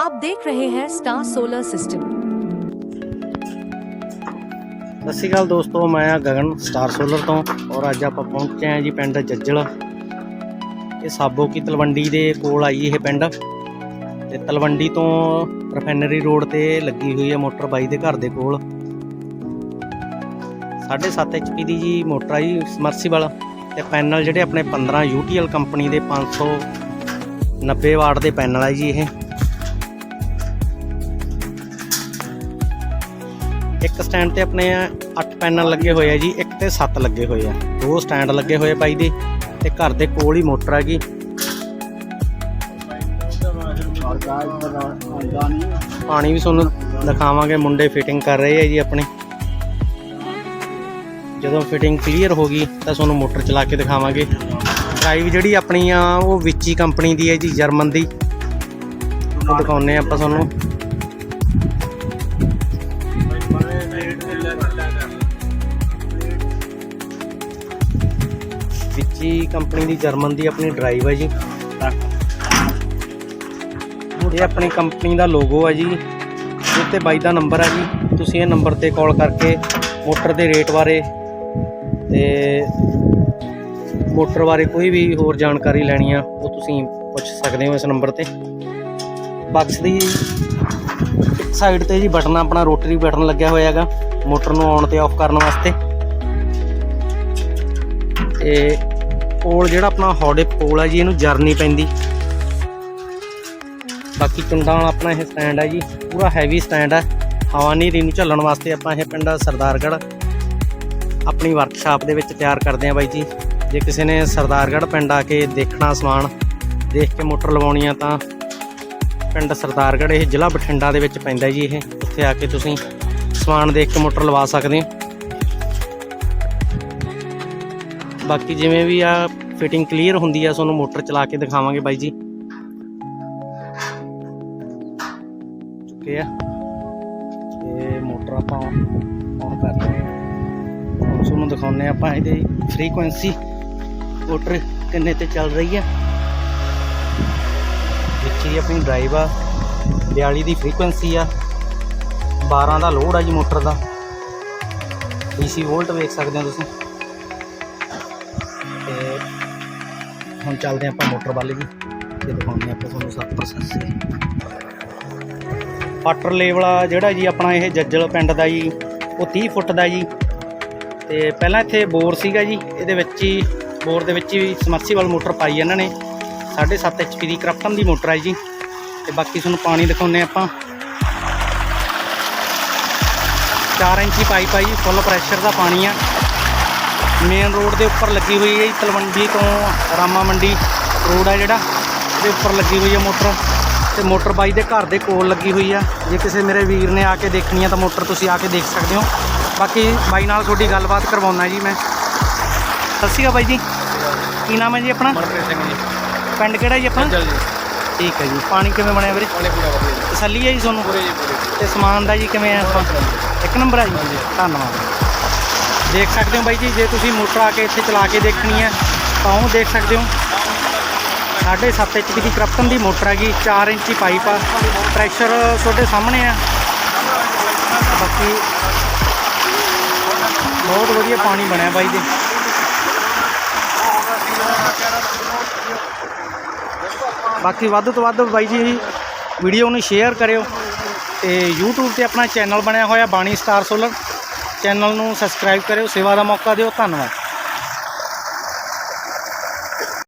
आप देख रहे हैं स्टार सोलर सिस्टम ਸਤਿ ਸ਼੍ਰੀ ਅਕਾਲ ਦੋਸਤੋ ਮੈਂ ਆ ਗਗਨ ਸਟਾਰ ਸੋਲਰ ਤੋਂ ਔਰ ਅੱਜ ਆਪਾਂ ਪਹੁੰਚੇ ਆ ਜੀ ਪਿੰਡ ਜੱਜਲ ਇਹ ਸਾਬੋ ਕੀ ਤਲਵੰਡੀ ਦੇ ਕੋਲ ਆਈ ਇਹ ਪਿੰਡ ਤੇ ਤਲਵੰਡੀ ਤੋਂ ਰਿਫਾਈਨਰੀ ਰੋਡ ਤੇ ਲੱਗੀ ਹੋਈ ਹੈ ਮੋਟਰ ਬਾਈ ਦੇ ਘਰ ਦੇ ਕੋਲ 7.5 ਐਚਪੀ ਦੀ ਜੀ ਮੋਟਰ ਆ ਜੀ ਸਮਰਸੀਬਲ ਤੇ ਪੈਨਲ ਜਿਹੜੇ ਆਪਣੇ 15 UTL ਕੰਪਨੀ ਦੇ 590 ਵਾਟ ਦੇ ਪੈਨਲ ਆ ਜੀ ਇਹ ਇੱਕ ਸਟੈਂਡ ਤੇ ਆਪਣੇ 8 ਪੈਨਲ ਲੱਗੇ ਹੋਏ ਆ ਜੀ, ਇੱਕ ਤੇ 7 ਲੱਗੇ ਹੋਏ ਆ। ਦੋ ਸਟੈਂਡ ਲੱਗੇ ਹੋਏ ਆ ਬਾਈ ਦੇ ਤੇ ਘਰ ਦੇ ਕੋਲ ਹੀ ਮੋਟਰ ਹੈਗੀ ਪਾਣੀ ਵੀ ਤੁਹਾਨੂੰ ਦਿਖਾਵਾਂਗੇ, ਮੁੰਡੇ ਫਿਟਿੰਗ ਕਰ ਰਹੇ ਆ ਜੀ ਆਪਣੇ। ਜਦੋਂ ਫਿਟਿੰਗ ਕਲੀਅਰ ਹੋ ਗਈ ਤਾਂ ਤੁਹਾਨੂੰ ਮੋਟਰ ਚਲਾ ਕੇ ਦਿਖਾਵਾਂਗੇ। ਡਰਾਈਵ ਜਿਹੜੀ ਆਪਣੀ ਆ, ਉਹ ਵਿੱਚੀ ਕੰਪਨੀ ਦੀ ਹੈ ਜੀ, ਜਰਮਨ ਦੀ। ਉਹ ਦਿਖਾਉਨੇ ਆਪਾਂ ਤੁਹਾਨੂੰ। ਵਿੱਚੀ ਕੰਪਨੀ ਦੀ ਜਰਮਨ ਦੀ ਆਪਣੀ ਡਰਾਈਵ ਹੈ ਜੀ। ਇਹ ਆਪਣੀ ਕੰਪਨੀ ਦਾ ਲੋਗੋ ਹੈ ਜੀ। ਉੱਤੇ ਬਾਈ ਦਾ ਨੰਬਰ ਹੈ ਜੀ। ਤੁਸੀਂ ਇਹ ਨੰਬਰ ਤੇ ਕਾਲ ਕਰਕੇ ਮੋਟਰ ਦੇ ਰੇਟ ਬਾਰੇ ਤੇ ਮੋਟਰ ਬਾਰੇ ਕੋਈ ਵੀ ਹੋਰ ਜਾਣਕਾਰੀ ਲੈਣੀ ਆ, ਉਹ ਤੁਸੀਂ ਪੁੱਛ ਸਕਦੇ ਹੋ ਇਸ ਨੰਬਰ ਤੇ। ਬਾਕਸ ਦੀ ਸਾਈਡ ਤੇ ਜੀ ਬਟਨ ਆਪਣਾ ਰੋਟਰੀ ਬਟਨ ਲੱਗਿਆ ਹੋਇਆ ਹੈਗਾ। ਮੋਟਰ ਨੂੰ ਔਨ ਤੇ ਆਫ ਕਰਨ ਵਾਸਤੇ। ਤੇ ਪੋਲ ਜਿਹੜਾ ਆਪਣਾ ਹੌਡੇ ਪੋਲ ਹੈ ਜੀ, ਇਹਨੂੰ ਜਰਨੀ ਪੈਂਦੀ। ਬਾਕੀ ਕੁੰਡਾਂ ਵਾਲਾ ਆਪਣਾ ਇਹ ਸਟੈਂਡ ਹੈ ਜੀ, ਪੂਰਾ ਹੈਵੀ ਸਟੈਂਡ ਹੈ ਹਵਾ ਨੀਰੀ ਨੂੰ ਝੱਲਣ ਵਾਸਤੇ ਆਪਾਂ ਇਹ ਪਿੰਡ ਸਰਦਾਰਗੜ੍ਹ ਆਪਣੀ ਵਰਕਸ਼ਾਪ ਦੇ ਵਿੱਚ ਤਿਆਰ ਕਰਦੇ ਹਾਂ ਬਾਈ ਜੀ। ਜੇ ਕਿਸੇ ਨੇ ਸਰਦਾਰਗੜ੍ਹ ਪਿੰਡ ਆ ਕੇ ਦੇਖਣਾ ਸਮਾਨ, ਦੇਖ ਕੇ ਮੋਟਰ ਲਵਾਉਣੀ ਆ ਤਾਂ ਪਿੰਡ ਸਰਦਾਰਗੜ੍ਹ, ਇਹ ਜ਼ਿਲ੍ਹਾ ਬਠਿੰਡਾ ਦੇ ਵਿੱਚ ਪੈਂਦਾ ਜੀ ਇਹ। ਉੱਥੇ ਆ ਕੇ ਤੁਸੀਂ ਸਮਾਨ ਦੇਖ ਕੇ ਮੋਟਰ ਲਵਾ ਸਕਦੇ ਹੋ। ਬਾਕੀ ਜਿਵੇਂ ਵੀ ਆ ਫਿਟਿੰਗ ਕਲੀਅਰ ਹੁੰਦੀ ਆ, ਤੁਹਾਨੂੰ ਮੋਟਰ ਚਲਾ ਕੇ ਦਿਖਾਵਾਂਗੇ ਬਾਈ ਜੀ। ਚੁੱਕੇ ਆ। ਤੇ ਮੋਟਰ ਆਪਾਂ ਔਨ ਕਰ ਰਹੇ ਹਾਂ। ਹੁਣ ਤੁਹਾਨੂੰ ਦਿਖਾਉਂਦੇ ਹਾਂ ਆਪਾਂ ਇਹਦੇ ਫ੍ਰੀਕੁਐਂਸੀ ਮੋਟਰ ਕਿੰਨੇ ਤੇ ਚੱਲ ਰਹੀ ਆ। ਵਿੱਚ ਹੀ ਆਪਣੀ ਡਰਾਈਵ ਆ 42 ਦੀ ਫ੍ਰੀਕੁਐਂਸੀ ਆ। 12 ਦਾ ਲੋਡ ਆ ਜੀ ਮੋਟਰ ਦਾ। DC ਵੋਲਟ ਵੇਖ ਸਕਦੇ ਹੋ ਤੁਸੀਂ। ਹੁਣ ਚੱਲਦੇ ਆਪਾਂ ਮੋਟਰ ਵੱਲ ਜੀ ਤੇ ਦਿਖਾਉਂਦੇ ਆਪਾਂ ਤੁਹਾਨੂੰ ਸਭ ਪ੍ਰੋਸੈਸ ਵਾਟਰ ਲੈਵਲ ਜਿਹੜਾ ਜੀ ਆਪਣਾ ਇਹ ਜੱਜਲ ਪਿੰਡ ਦਾ ਜੀ, ਉਹ 30 ਫੁੱਟ ਦਾ ਜੀ। ਤੇ ਪਹਿਲਾਂ ਇੱਥੇ ਬੋਰ ਸੀਗਾ ਜੀ, ਇਹਦੇ ਵਿੱਚ ਹੀ, ਬੋਰ ਦੇ ਵਿੱਚ ਹੀ ਸਮਰਸੀਬਲ ਮੋਟਰ ਪਾਈ ਇਹਨਾਂ ਨੇ। 7.5 ਐਚਪੀ ਦੀ ਕ੍ਰਾਫਟਨ ਦੀ ਮੋਟਰ ਹੈ ਜੀ। ਤੇ ਬਾਕੀ ਤੁਹਾਨੂੰ ਪਾਣੀ ਦਿਖਾਉਂਦੇ ਆਪਾਂ। 4 ਇੰਚੀ ਪਾਈਪ ਆ ਜੀ ਫੁੱਲ ਪ੍ਰੈਸ਼ਰ ਦਾ ਪਾਣੀ ਆ। ਮੇਨ ਰੋਡ ਦੇ ਉੱਪਰ ਲੱਗੀ ਹੋਈ ਹੈ ਜੀ ਤਲਵੰਡੀ ਤੋਂ ਰਾਮਾ ਮੰਡੀ ਰੋਡ ਆ ਜਿਹੜਾ ਉਹਦੇ ਉੱਪਰ ਲੱਗੀ ਹੋਈ ਹੈ ਮੋਟਰ ਤੇ ਮੋਟਰ ਬਾਈ ਦੇ ਘਰ ਦੇ ਕੋਲ ਲੱਗੀ ਹੋਈ ਆ। ਜੇ ਕਿਸੇ ਮੇਰੇ ਵੀਰ ਨੇ ਆ ਕੇ ਦੇਖਣੀ ਆ ਤਾਂ ਮੋਟਰ ਤੁਸੀਂ ਆ ਕੇ ਦੇਖ ਸਕਦੇ ਹੋ। ਬਾਕੀ ਬਾਈ ਨਾਲ ਤੁਹਾਡੀ ਗੱਲਬਾਤ ਕਰਵਾਉਣਾ ਜੀ ਮੈਂ। ਸਤਿ ਸ਼੍ਰੀ ਅਕਾਲ ਬਾਈ ਜੀ। ਕੀ ਨਾਮ ਹੈ ਜੀ ਆਪਣਾ? ਮਨਪ੍ਰੀਤ ਸਿੰਘ ਜੀ। ਪਿੰਡ ਕਿਹੜਾ ਜੀ ਆਪਣਾ? ਠੀਕ ਹੈ ਜੀ। ਪਾਣੀ ਕਿਵੇਂ ਬਣਿਆ ਵੀਰੇ? ਪਾਣੀ ਪੂਰਾ ਵਧੀਆ ਤਸੱਲੀ ਹੈ ਜੀ ਤੁਹਾਨੂੰ? ਪੂਰੇ ਜੀ ਪੂਰੇ। ਤੇ ਸਮਾਨ ਦਾ ਜੀ ਕਿਵੇਂ ਆ ਇੱਕ ਨੰਬਰ ਹੈ ਜੀ। ਧੰਨਵਾਦ। ਦੇਖ ਸਕਦੇ ਹੋ ਬਾਈ ਜੀ, ਜੇ ਤੁਸੀਂ ਮੋਟਰ ਆ ਕੇ ਇੱਥੇ ਚਲਾ ਕੇ ਦੇਖਣੀ ਹੈ, ਤਾਂ ਉਹ ਦੇਖ ਸਕਦੇ ਹੋ। 7.5 ਇੰਚ ਦੀ ਕ੍ਰਪਟਨ ਦੀ ਮੋਟਰ ਹੈਗੀ 4 ਇੰਚੀ ਪਾਈਪ ਆ, ਪ੍ਰੈਸ਼ਰ ਤੁਹਾਡੇ ਸਾਹਮਣੇ ਆ। ਬਾਕੀ ਬਹੁਤ ਵਧੀਆ ਪਾਣੀ ਬਣਿਆ ਬਾਈ ਜੀ। ਬਾਕੀ ਵੱਧ ਤੋਂ ਵੱਧ ਬਾਈ ਜੀ, ਵੀਡੀਓ ਨੂੰ ਸ਼ੇਅਰ ਕਰਿਓ ਤੇ YouTube ਤੇ ਆਪਣਾ ਚੈਨਲ ਬਣਿਆ ਹੋਇਆ ਬਾਣੀ ਸਟਾਰ ਸੋਲਰ। ਚੈਨਲ ਨੂੰ ਸਬਸਕ੍ਰਾਈਬ ਕਰਿਓ ਸੇਵਾ ਦਾ ਮੌਕਾ ਦਿਓ ਧੰਨਵਾਦ।